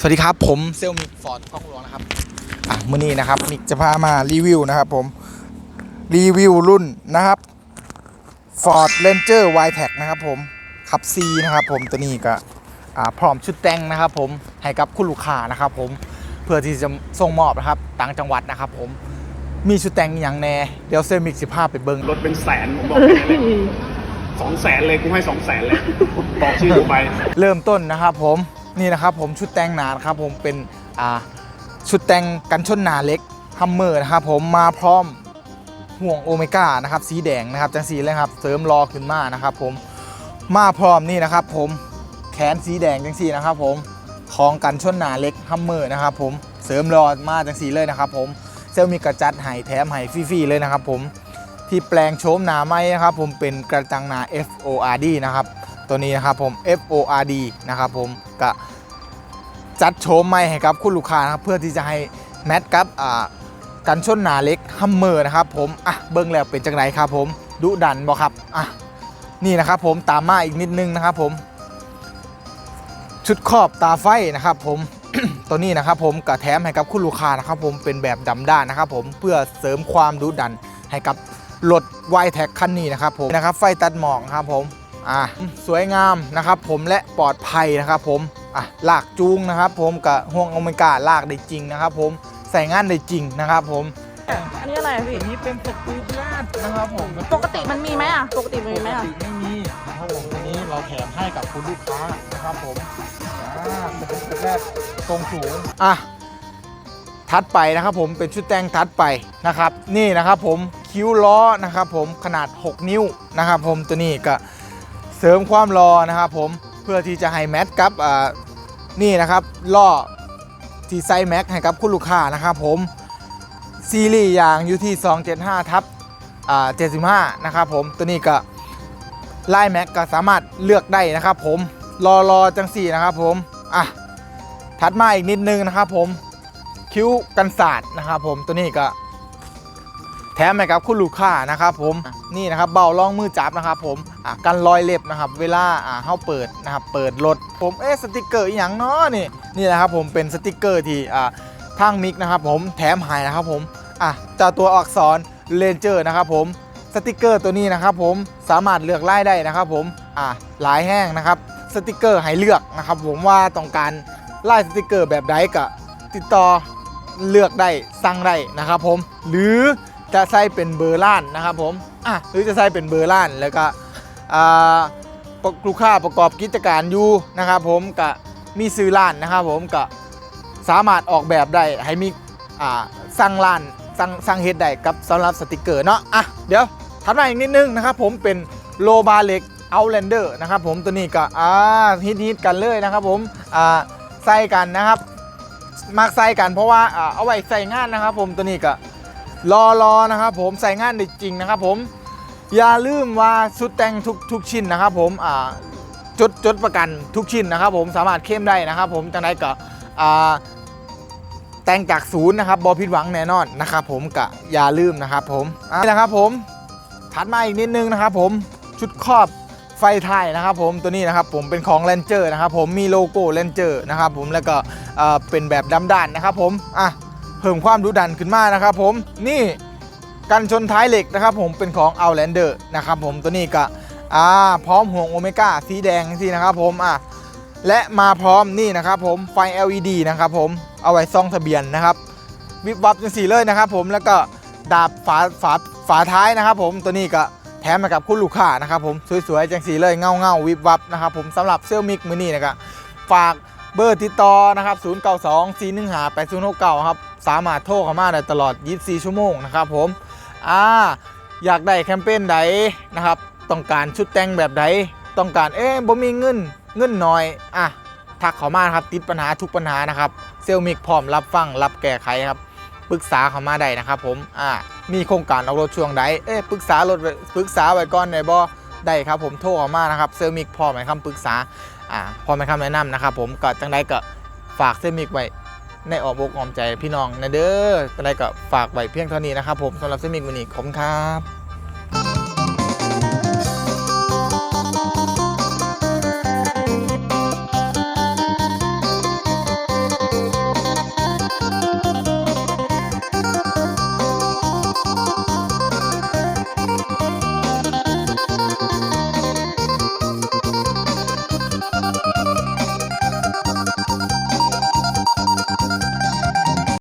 สวัสดีครับผมเซลมิกฟอร์ดกล้องหลวงนะครับอะมื่อนี้นะครับมิกจะพามารีวิวนะครับผมรีวิวรุ่นนะครับ Ford Ranger y t e c นะครับผมขับ C นะครับผมตัวนี้ก็อ่าพร้อมชุดแต่งนะครับผมให้กับคุณลูกค้านะครับผมเพื่อที่จะส่งมอบนะครับต่างจังหวัดนะครับผมมีชุดแต่งอย่างแน่เดี๋ยวเซลมิกสิพาไปเบิ้งรถเป็นแสนผมบอกเลยสองแสนเลยกูให้สองแสนเลยบอกชื่อกูไป เริ่มต้นนะครับผม นี่นะครับผมชุดแต่งหนานะครับผมเป็นชุดแต่งกันชนหนาเล็กฮัมเมอร์นะครับผมมาพร้อมห่วงโอเมก้านะครับสีแดงนะครับจังสีเลยครับเสริมรอขึ้นมานะครับผมมาพร้อมนี่นะครับผมแขนสีแดงจังสีนะครับผมของกันชนหนาเล็กฮัมเมอร์นะครับผมเสริมรอมาจังสีเลยนะครับผมเซลมีกระจัดไห้แถมไห้ฟรีๆเลยนะครับผมที่แปลงโฉมหนาไม้นะครับผมเป็นกระจังหนา FORD นะครับตัวนี้นะครับผม FORD นะครับผมก็ จัดโฉมใหม่ให้กับคุณลูกค้านะครับเพื่อที่จะให้แมทกับอ่ากันชนหนาเล็กฮัมเมอร์นะครับผมอะเบิ้งแล้วเป็นจังไรครับผมดุดันบ่ครับอะนี่นะครับผมตามมาอีกนิดนึงนะครับผมชุดครอบตาไฟนะครับผมตัวนี้นะครับผมก็แถมให้กับคุณลูกค้านะครับผมเป็นแบบดำด้านนะครับผมเพื่อเสริมความดุดันให้กับรถไวแท็กคันนี้นะครับผมนะครับไฟตัดหมอกครับผมอะสวยงามนะครับผมและปลอดภัยนะครับผม อะลากจูงนะครับ ผมกับห่วงโอเมก้าลากได้จริงนะครับ ผมใส่งานได้จริงนะครับ ผมอันนี้อะไรอะพี่อันนี้เป็นสกู๊ปลาดนะครับผมปกติมันมีไหมอะปกติมันมีไหมปกอะติไม่มีนะครับผมอันนี้เราแถมให้กับคุณลูกค้านะครับผมอ่าสกู๊ปแรกทรงสูงอะทัดไปนะครับผมเป็นชุดแต่งทัดไปนะครับ นี่นะครับผมคิ้วล้อนะครับ ผมขนาด 6 นิ้วนะครับ ผมตัวนี้ก็เสริมความรอนะครับ ผมเพื่อที่จะให้แมทกับนี่นะครับล่อที่ไซส์แม็กให้กับคุณลูกค้านะครับผมซีรีส์อย่างอยู่ที่ 275ทับ75 นะครับผมตัวนี้ก็ไล่แม็กก็สามารถเลือกได้นะครับผมรอรอจังสี่นะครับผมอะถัดมาอีกนิดนึงนะครับผมคิ้วกันศาสตร์นะครับผมตัวนี้ก็ แถมให้กับคุณลูกค้านะครับผมนี่นะครับเบาล่องมือจับนะครับผมอะกันรอยเล็บนะครับ เวลาอ่าเข้าเปิดนะครับเปิดรถผมเอ๊ะสติกเกอร์อหย่างเนาะนี่นี่แหละครับผมเป็นสติกเกอร์ที่อ่าทางมิกนะครับผมแถมให้นะครับผมอะเจ้าตัวอักษรเลนเจอร์นะครับผมสติกเกอร์ตัวนี้นะครับผมสามารถเลือกไล่ได้นะครับผมอะหลายแห้งนะครับสติกเกอร์ให้เลือกนะครับผมว่าต้องการไล่สติกเกอร์แบบใดก็ติดต่อเลือกได้สั่งได้นะครับผมหรือ จะใส่เป็นเบอร์ล้านนะครับผมอะหรือจะใส่เป็นเบอร์ล้านแล้วก็ลูกค้าประกอบกิจการอยู่นะครับผมก็มีซื้อร้านนะครับผมก็สามารถออกแบบได้ให้มีอ่างร้านสั่งสั่งเฮดได้กับสำหรับสติกเกอร์เนาะอะเดี๋ยวถัดมาอีกนิดนึงนะครับผมเป็นโลบาเล็กเอาแลนเดอร์นะครับผมตัวนี้ก็อ่าฮิตฮิตๆกันเลยนะครับผมอ่าใส่กันนะครับมักใส่กันเพราะว่าเอาไว้ใส่งานนะครับผมตัวนี้ก็ รอรอนะครับผมใส่งานได้จริงนะครับผมอย่าลืมว่าชุดแต่งทุกทุกชิ้นนะครับผมอ่าจดจดประกันทุกชิ้นนะครับผมสามารถเข้มได้นะครับผมจังไดก็อ่าแต่งจากศูนย์นะครับบอผิดหวังแน่นอนนะครับผมก็อย่าลืมนะครับผมนี่นะครับผมถัดมาอีกนิดนึงนะครับผมชุดครอบไฟไทยนะครับผมตัวนี้นะครับผมเป็นของ Ranger นะครับผมมีโลโก้ Ranger นะครับผมแล้วก็เป็นแบบดำด้านนะครับผมอะ เพิ่มความดุดันขึ้นมานะครับผมนี่กันชนท้ายเหล็กนะครับผมเป็นของ Outlander นะครับผมตัวนี้ก็อ่าพร้อมห่วงโอเมก้าสีแดงสินะครับผมอะและมาพร้อมนี่นะครับผมไฟ LED นะครับผมเอาไว้ซ่องทะเบียนนะครับ วิบวับจังสีเลยนะครับผมแล้วก็ดาบฝาฝาฝาท้ายนะครับผมตัวนี้ก็แถมมากับคุณลูกค้านะครับผมสวยๆจังสีเลยเงาเงาๆวิบวับนะครับผมสำหรับเซลมิกมือนี้นะครับฝากเบอร์ติดต่อนะครับ 0 9 2 4 1 5 8 0 6 9 ครับ สามารถโทรเข้ามาได้ตลอด 24 ชั่วโมงนะครับผมอ่าอยากได้แคมเปญใดนะครับ ต้องการชุดแต่งแบบใดต้องการเอ๊ะบ่มีเงินเงินน้อยอะทักเขามาครับติดปัญหาทุกปัญหานะครับเซลมิกพร้อมรับฟังรับแก้ไขครับปรึกษาเขามาได้นะครับผมอ่ามีโครงการออกรถช่วงใดเอ๊ะปรึกษารถปรึกษาไว้ก่อนได้บ่ได้ครับผมโทรเขามานะครับเซลมิกพร้อมให้คำปรึกษาอ่าพร้อมาคำแนะนำนะครับผมก็จังใดก็ฝากเซมิกไว้ ในออกอกอ้อมใจพี่น้องนะเด้อจังใดก็ฝากไว้เพียงเท่านี้นะครับผมสำหรับเซมิกวันนี้ขอบคุณครับ